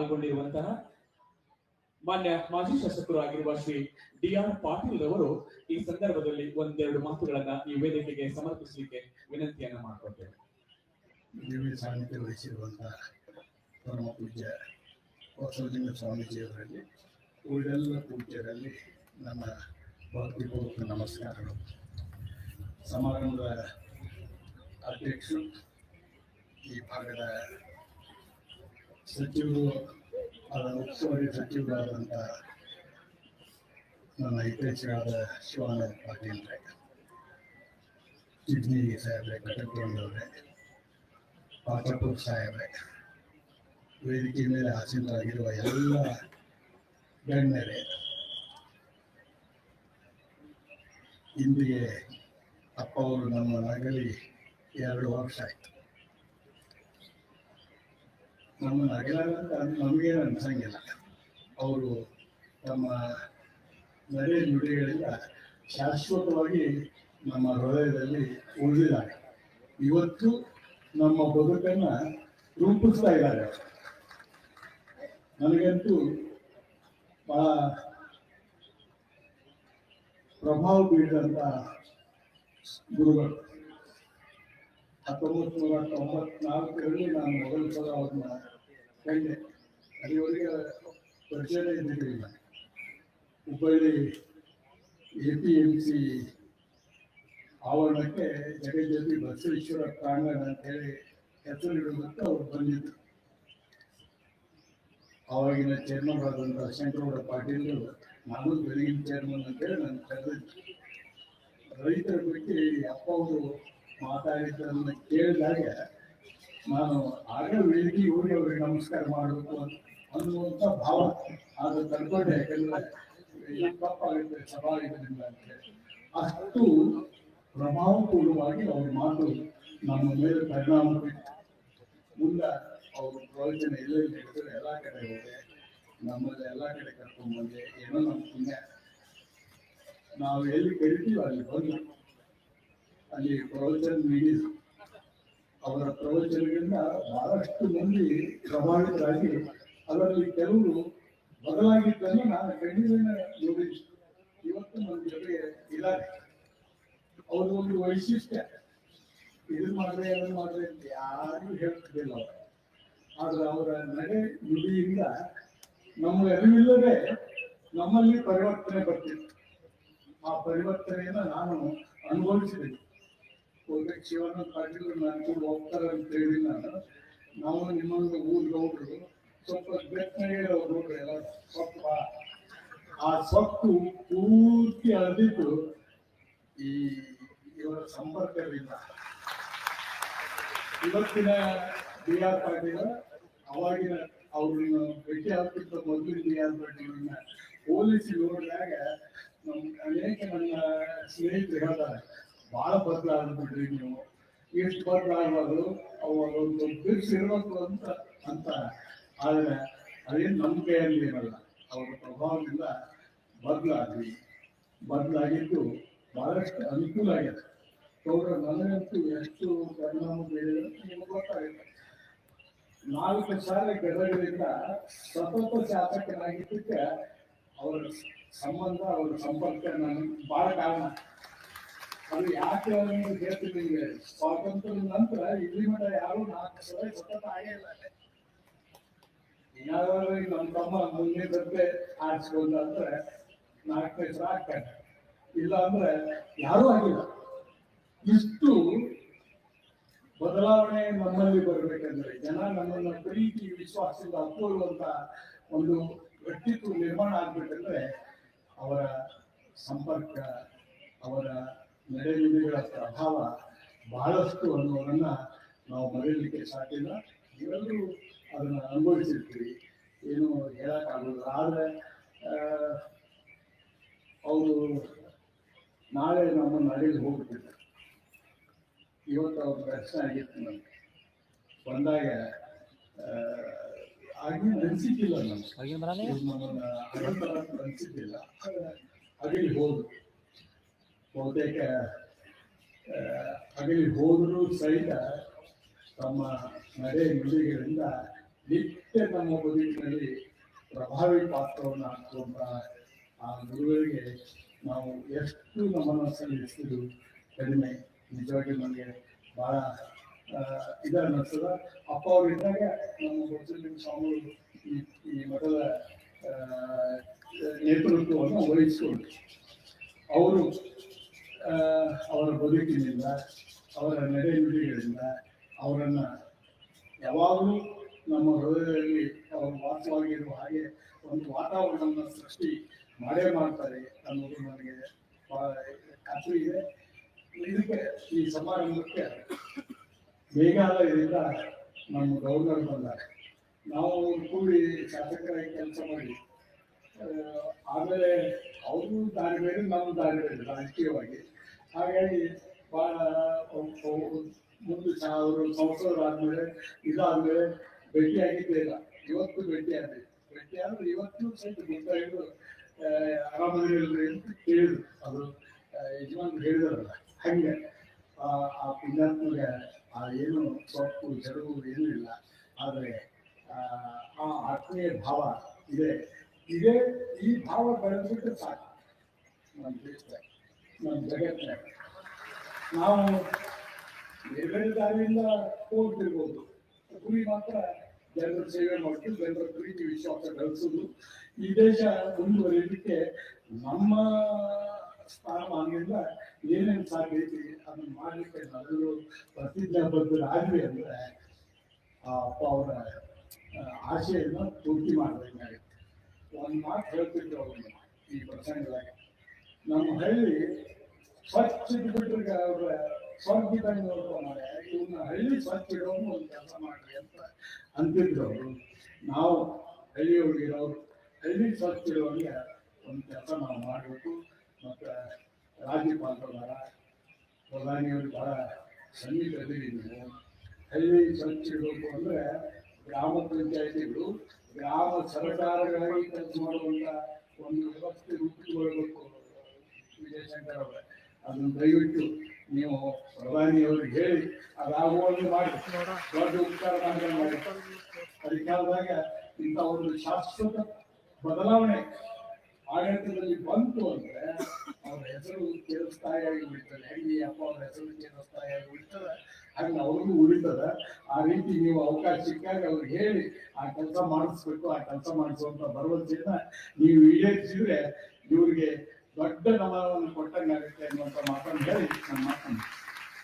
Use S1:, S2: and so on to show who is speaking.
S1: ಪಾಲ್ಗೊಂಡಿರುವಂತಹ ಮಾನ್ಯ ಮಾಜಿ ಶಾಸಕರು ಆಗಿರುವ ಶ್ರೀ ಡಿ ಆರ್ ಪಾಟೀಲ್ ಅವರು ಈ ಸಂದರ್ಭದಲ್ಲಿ ಒಂದೆರಡು ಮಾತುಗಳನ್ನ ಈ ವೇದಿಕೆಗೆ ಸಮರ್ಪಿಸಲಿಕ್ಕೆ ವಿನಂತಿಯನ್ನ ಮಾಡ್ಕೊಳ್ತೇವೆ
S2: ದಿವ್ಯ ಸಾನ್ನಿಧ್ಯ ವಹಿಸಿರುವಂತಹ ಪರಮ ಪೂಜ್ಯ ಬಸವಲಿಂಗ ಸ್ವಾಮೀಜಿಯವರಲ್ಲಿ ಉಳಿದೆಲ್ಲ ಪೂಜ್ಯರಲ್ಲಿ ನನ್ನ ಭಕ್ತಿಪೂರ್ವಕ ನಮಸ್ಕಾರಗಳು. ಸಮಾರಂಭದ ಅಧ್ಯಕ್ಷರು ಈ ಭಾಗದ ಸಚಿವರು ಉಸ್ತುವಾರಿ ಸಚಿವರಾದಂಥ ನನ್ನ ಹಿತೈಷಿಗಳಾದ ಶಿವಾನಂದ ಪಾಟೀಲ್ರೆ ಸಿಡ್ನಿ ಸಾಹೇಬ್ರೆ ಕಟಕಗೊಂಡವ್ರೆ ಪಾಠಪುರ್ ಸಾಹೇಬ್ರೆ ವೇದಿಕೆ ಮೇಲೆ ಆಸೀನರಾಗಿರುವ ಎಲ್ಲ ಗಣ್ಯರೇ ಇಂದಿಗೆ ಅಪ್ಪ ಅವರು ನಮ್ಮ ನಗಲಿ ಎರಡು ವರ್ಷ ಆಯ್ತು ನಮ್ಮ ಅಗಲಂತ ನಮಗೇನು ಅನ್ಸಂಗಿಲ್ಲ. ಅವರು ತಮ್ಮ ನಡೆ ನುಡಿಗಳಿಂದ ಶಾಶ್ವತವಾಗಿ ನಮ್ಮ ಹೃದಯದಲ್ಲಿ ಉಳಿದಿದ್ದಾರೆ. ಇವತ್ತು ನಮ್ಮ ಬದುಕನ್ನ ರೂಪಿಸ್ತಾ ಇದ್ದಾರೆ ನನಗಂತೂ ಬಹಳ ಪ್ರಭಾವ ಬೀರಿದಂತ ಗುರುಗಳು. ಹತ್ತೊಂಬತ್ತು ನೂರ ತೊಂಬತ್ನಾಲ್ಕರಲ್ಲಿ ನಾನು ಮೊದಲ ಸಲ ಅವ್ರನ್ನ ಕಂಡೆ ಅಲ್ಲಿವರೆಗೆ ಪರಿಚಯ ಇದ್ದಿರಲಿಲ್ಲ Hubballi A P M C ಆವರಣಕ್ಕೆ ಜಗಜ್ಯೋತಿ ಬಸವೇಶ್ವರ ಪ್ರಾಂಗಣ ಅಂತ ಹೇಳಿ ಹೆಸರಿಡುವುದಕ್ಕೆ ಅವ್ರು ಬಂದಿದ್ದರು ಆವಾಗಿನ ಚೇರ್ಮನ್ ಆದಂಥ ಶಂಕರಗೌಡ ಪಾಟೀಲ್ ನಾನು ಬೆಳಗಿನ ಚೇರ್ಮನ್ ಅಂತೇಳಿ ನಾನು ಕರೆದಿದ್ದೆ ರೈತರ ಬಗ್ಗೆ ಅಪ್ಪ ಅವರು ಮಾತಾಡಿದ್ದನ್ನು ಕೇಳಿದಾಗ ನಾನು ಆಗ ವೇದಿಕೆ ಹೋಗಿ ಅವ್ರಿಗೆ ನಮಸ್ಕಾರ ಮಾಡಬೇಕು ಅನ್ನುವಂಥ ಭಾವ ಅದು ತಡ್ಕೊಂಡೆ ಯಾಕಂದ್ರೆ ತಪ್ಪಾಗುತ್ತೆ ಸಭಾ ಇದರಿಂದ ಅಂತ ಹೇಳಿ ಅಷ್ಟು ಪ್ರಭಾವಪೂರ್ಣವಾಗಿ ಅವ್ರ ಮಾತು ನಮ್ಮ ಮೇಲೆ ಪರಿಣಾಮ ಬೀರಿತು. ಮುಂದೆ ಅವ್ರ ಪ್ರಯೋಜನ ಎಲ್ಲೆಲ್ಲಿ ಹೇಳಿದ್ರೆ ಎಲ್ಲ ಕಡೆ ಹೋದೆ ನಮ್ಮಲ್ಲಿ ಎಲ್ಲ ಕಡೆ ಕರ್ಕೊಂಡ್ಬಂದೆ ಏನೋ ನಮ್ಮ ಪುಣ್ಯ ನಾವು ಎಲ್ಲಿ ಕರಿತೀವಿ ಅಲ್ಲಿ ಬಂದು ಅಲ್ಲಿ ಪ್ರವಚನ ನೀಡಿದ್ರು. ಅವರ ಪ್ರವಚನಗಳಿಂದ ಬಹಳಷ್ಟು ಮಂದಿ ಪ್ರಭಾವಿತರಾಗಿ ಅದರಲ್ಲಿ ಕೆಲವರು ಬದಲಾಗಿದ್ದನ್ನು ನಾನು ನೋಡಿ ಇವತ್ತು ನನ್ನ ಜೊತೆ ಇಲಾಖೆ ಅವರು ಒಂದು ವೈಶಿಷ್ಟ್ಯ. ಇದು ಮಾಡ್ರೆ ಏನು ಮಾಡ್ರೆ ಅಂತ ಯಾರಿಗೂ ಹೇಳ್ತಿದ್ದಿಲ್ಲ ಅವರು. ಆದ್ರೆ ಅವರ ನಡೆ ನುಡಿಯಿಂದ ನಮ್ಮ ಅರಿವಿಲ್ಲದೆ ನಮ್ಮಲ್ಲಿ ಪರಿವರ್ತನೆ ಬರ್ತಿತ್ತು. ಆ ಪರಿವರ್ತನೆಯನ್ನ ನಾನು ಅನುಭವಿಸಿದೆ. ಹೋಗ್ಬೇಕು ಶಿವಾನಂದ ಪಾಟೀಲ್ ನಾನು ಕೂಡ ಹೋಗ್ತಾರೆ ಅಂತ ಹೇಳಿ ನಾನು ನಾವು ನಿಮ್ಮೊಂದು ಊರ್ ಗೌಡ್ರು, ಸ್ವಲ್ಪ ಬೆತ್ತಗೆ ಅವ್ರು ನೋಡ್ರಿ ಎಲ್ಲ ಸೊಪ್ಪ. ಆ ಸೊಪ್ಪು ಪೂರ್ತಿ ಅರಿದಿದ್ದು ಈ ಇವರ ಸಂಪರ್ಕದಿಂದ. ಇವತ್ತಿನ ಬಿ ಆರ್ ಪಾಟೀಲ, ಅವಾಗಿನ ಅವ್ರನ್ನ ಭೇಟಿ ಆಗ್ತಿದ್ದ ಮೊದಲು ಬಿ ಆರ್ ಪಾಟೀಲನ್ನ ಹೋಲಿಸಿ ನೋಡಿದಾಗ ನಮ್ ಅನೇಕ ನನ್ನ ಸ್ನೇಹಿತರು ಹೇಳ್ತಾರೆ ಬಹಳ ಬದಲಾಗ್ಬಿಟ್ರಿ ನೀವು. ಎಷ್ಟು ಬದಲಾಗಬಾರ್ದು ಅವಾಗ ಒಂದು ಇರಬೇಕು ಅಂತ ಅಂತ. ಆದರೆ ಅದೇನು ನಮ್ಮ ಕೈಯಲ್ಲಿ ಇರಲ್ಲ ಅವರ ಪ್ರಭಾವದಿಂದ ಬದಲಾಗಿ ಬದಲಾಗಿದ್ದು ಬಹಳಷ್ಟು ಅನುಕೂಲ ಆಗಿದೆ. ಗೌರವ ನನಗಂತೂ ಎಷ್ಟು ಪರಿಣಾಮ ಬೀರಿದೆ ನಿಮ್ಗೆ ಗೊತ್ತಾಗುತ್ತೆ. ನಾಲ್ಕು ಸಾವಿರ ಗದಗದಿಂದ ಸತತ ಶಾಸಕರಾಗಿದ್ದಕ್ಕೆ ಅವರ ಸಂಬಂಧ, ಅವರ ಸಂಪರ್ಕ ನನಗೆ ಬಹಳ ಕಾರಣ. ಅದು ಯಾಕೆ ಅನ್ನೋದು ಹೇಳ್ತೀನಿ ನಿಮಗೆ ಸ್ವಾತಂತ್ರ್ಯದ ನಂತರ ಇಲ್ಲಿ ಮಟ್ಟ ಯಾರು ನಾಲ್ಕು ಸಲ ಸತತ ಆಗೇ ಇಲ್ಲ ಯಾರು ನಮ್ಮ ತಮ್ಮ ಮುಂದೆ ಬಂದೆ ಆರಿಸ್ಕೊಂಡ ಅಂದ್ರೆ ನಾಲ್ಕು ಸಲ ಆಗ್ತಾರೆ ಇಲ್ಲ ಅಂದ್ರೆ ಯಾರೂ ಆಗಿಲ್ಲ. ಇಷ್ಟು ಬದಲಾವಣೆ ನಮ್ಮಲ್ಲಿ ಬರಬೇಕಂದ್ರೆ ಜನ ನಮ್ಮನ್ನ ಪ್ರೀತಿ, ವಿಶ್ವಾಸದಿಂದ ಅಪ್ಪುವಂತ ಒಂದು ವ್ಯಕ್ತಿತ್ವ ನಿರ್ಮಾಣ ಆಗ್ಬೇಕಂದ್ರೆ ಅವರ ಸಂಪರ್ಕ, ಅವರ ನಡೆನುಡಿಗಳ ಪ್ರಭಾವ ಬಹಳಷ್ಟು ಅನ್ನೋದನ್ನ ನಾವು ಮರೆಯಲಿಕ್ಕೆ ಇಲ್ಲ. ನೀವೆಲ್ಲರೂ ಅದನ್ನ ಅನುಭವಿಸಿರ್ತೀವಿ ಏನು ಹೇಳಕ್ಕಾಗಲ್ಲ ಆದ್ರೆ ಅವರು ನಾಳೆ ನಮ್ಮ ನಡೆಯಲ್ಲಿ ಹೋಗ್ಬಿಟ್ಟಿದ್ದಾರೆ. ಇವತ್ತು ಅವ್ರ ದರ್ಶನ ಆಗಿತ್ತು ನಮ್ಗೆ. ಬಂದಾಗ ಆಗಿನ ಅನಿಸಿದ್ದಿಲ್ಲ ನಮ್ಗೆ. ನಮ್ಮನ್ನ ಅನಂತರ ಅನಿಸಿದ್ದಿಲ್ಲ. ಅಗಲಿ ಹೋದ್ರು. ಬಹುತೇಕ ಅಗಲಿ ಹೋದರೂ ಸಹಿತ ತಮ್ಮ ನಡೆ ನುಡಿಗಳಿಂದ ನಿತ್ಯ ನಮ್ಮ ಬದುಕಿನಲ್ಲಿ ಪ್ರಭಾವಿ ಪಾತ್ರವನ್ನು ಹಾಕುವಂತಹ ಆ ಗುರುಗಳಿಗೆ ನಾವು ಎಷ್ಟು ನಮ್ಮನ್ನು ಸಲ್ಲಿಸಿದ್ರು ಕಡಿಮೆ. ನಿಜವಾಗಿ ನಮಗೆ ಬಹಳ ಇದ ಅಪ್ಪ ಅವರು ಇದ್ದಾಗ ನಮ್ಮ ಬಸವಲಿಂಗ ಸ್ವಾಮಿಗಳು ಈ ಈ ಮಠದ ನೇತೃತ್ವವನ್ನು ವಹಿಸಿಕೊಂಡು ಅವರು ಅವರ ಬದುಕಿನಿಂದ, ಅವರ ನಡೆಯುಡಿಗಳಿಂದ ಅವರನ್ನು ಯಾವಾಗಲೂ ನಮ್ಮ ಹೃದಯದಲ್ಲಿ ಅವರು ವಾಸವಾಗಿರುವ ಹಾಗೆ ಒಂದು ವಾತಾವರಣವನ್ನು ಸೃಷ್ಟಿ ಮಾಡೇ ಮಾಡ್ತಾರೆ ಅನ್ನೋದು ನನಗೆ ಖಾತ್ರಿ ಇದೆ. ಇದಕ್ಕೆ ಈ ಸಮಾರಂಭಕ್ಕೆ ಮೇಘಾಲಯದಿಂದ ನಮ್ಮ ಗವರ್ನರ್ ಬಂದಾರೆ. ನಾವು ಕೂಡಿ ಶಾಸಕರಾಗಿ ಕೆಲಸ ಮಾಡಿ ಆಮೇಲೆ ಅವರು ದಾರಿ ಮೇಲೆ ನಮ್ಮ ದಾರಿ ಮೇಲೆ ರಾಜಕೀಯವಾಗಿ ಹಾಗಾಗಿ ಬಹಳ ಮುಂದೆ ಅವರು ಸಂಸದರು ಆದ್ಮೇಲೆ ಇದಾದ್ಮೇಲೆ ಭೇಟಿಯಾಗಿದ್ದೇ ಇಲ್ಲ. ಇವತ್ತು ಭೇಟಿಯಾದ್ವಿ ಭೇಟಿಯಾದ್ರೆ ಇವತ್ತು ಸಹಿತ ಗೊತ್ತಾಗಿದ್ದು ಆರಾಮದಿರಲ್ರಿ ಅಂತ ಕೇಳಿದ್ರು. ಅದು ಯಜಮಾನ್ ಹೇಳಿದಾರಲ್ಲ, ಹಂಗೆ, ಆ ಪುಣ್ಯಾತ್ಮಗೆ, ಆ, ಏನು ಸೊಪ್ಪು ಜರುಗು ಏನೂ ಇಲ್ಲ. ಆದರೆ, ಆ ಆ ಆತ್ಮೀಯ ಭಾವ ಇದೆ. ಇದೇ, ಈ ಭಾವ ಬೆಳೆದ್ಬಿಟ್ಟು ಸಾಕು. ನಮ್ಮ ದೇಶದಾಗ ನಮ್ಮ ನಾವು ಬೇರೆ ಬೇರೆ ದಾರಿಯಿಂದ ಹೋಗ್ತಿರ್ಬೋದು. ಗುರಿ ಮಾತ್ರ ಜನರ ಸೇವೆ ಮಾಡೋದು ಜನರ ಪ್ರೀತಿ, ವಿಶ್ವಾಸ ಕಲಿಸೋದು ಈ ದೇಶ ಮುಂದುವರಿಯಲಿಕ್ಕೆ ನಮ್ಮ ಸ್ಥಾನಮಾನದಿಂದ ಏನೇನು ಸಾಧ್ಯ ಐತಿ ಅದನ್ನ ಮಾಡ್ಲಿಕ್ಕೆ ನಾವೆಲ್ಲರೂ ಆಗಲಿ ಅಂದ್ರೆ ಆ ಅಪ್ಪ ಅವರ ಆಶೆಯನ್ನ ಪೂರ್ತಿ ಮಾಡಬೇಕಾಗುತ್ತೆ ಒಂದು ಮಾತು ಹೇಳ್ತಿದ್ದೆ ಅವ್ರನ್ನ ಈ ಪ್ರಸಂಗದಾಗ. ನಮ್ಮ ಹಳ್ಳಿ ಸ್ವಚ್ಛ ಬಿಟ್ರೆ ಅವ್ರ ಸ್ವರ್ಗ ಇದ್ದಂಗೆ ಇವನ್ನ ಹಳ್ಳಿ ಸ್ವಚ್ಛ ಇಡೋನು ಒಂದು ಕೆಲಸ ಮಾಡ್ರಿ ಅಂತ ಅಂತಿದ್ರು. ಅವರು ನಾವು ಇರೋರು ಹಳ್ಳಿ ಸ್ವಚ್ಛ ಇಡೋನಿಗೆ ಒಂದು ಕೆಲಸ ನಾವು ಮಾಡಬೇಕು. ಮತ್ತು ರಾಜ್ಯಪಾಲರ ಪ್ರಧಾನಿಯವರು ಬಹಳ ಸನ್ನಿಹಿತದಲ್ಲಿ ನೀವು ಹಳ್ಳಿ ಸ್ವಚ್ಛ ಇಡಬೇಕು ಅಂದರೆ ಗ್ರಾಮ ಪಂಚಾಯತಿಗಳು, ಗ್ರಾಮ ಸರ್ಕಾರಗಳಾಗಿ ಕೆಲಸ ಮಾಡುವಂಥ ಒಂದು ವ್ಯವಸ್ಥೆ ರೂಪಿಸಿಕೊಳ್ಬೇಕು. ವಿಜಯಶಂಕರ್ ಅವರೇ ಅದನ್ನ ದಯವಿಟ್ಟು ನೀವು ಪ್ರಧಾನಿಯವರಿಗೆ ಹೇಳಿ ಅದಾಗುವಂಗೆ ಮಾಡಿ, ದೊಡ್ಡ ಉಪಕಾರ ಮಾಡಿ. ಅಧಿಕಾರದಾಗ ಇಂಥ ಒಂದು ಶಾಶ್ವತ ಬದಲಾವಣೆ ಆಡಳಿತದಲ್ಲಿ ಬಂತು ಅಂದ್ರೆ ಅವ್ರ ಹೆಸರು ಚಿರಸ್ಥಾಯಿಯಾಗಿ ಉಳಿತದೆ ಹೆಂಗೆ ಅಪ್ಪ ಅವ್ರ ಹೆಸರು ಚಿರಸ್ಥಾಯಿಯಾಗಿ ಉಳಿತದೆ, ಹಾಗೆ ಅವ್ರಿಗೂ ಉಳಿತದ. ಆ ರೀತಿ ನೀವು ಅವಕಾಶ ಸಿಕ್ಕಾಗ ಅವ್ರಿಗೆ ಹೇಳಿ, ಆ ಕೆಲಸ ಮಾಡಿಸ್ಬೇಕು, ಆ ಕೆಲಸ ಮಾಡಿಸುವಂತ ಭರವಸೆಯನ್ನ ನೀವು ಈಡೇರಿಸಿದ್ರೆ ಇವ್ರಿಗೆ ದೊಡ್ಡ ಗಮನವನ್ನು ಕೊಟ್ಟಂಗಾಗುತ್ತೆ ಅನ್ನುವಂತ ಮಾತನ್ನು ಹೇಳಿ ನನ್ನ ಮಾತನ್ನು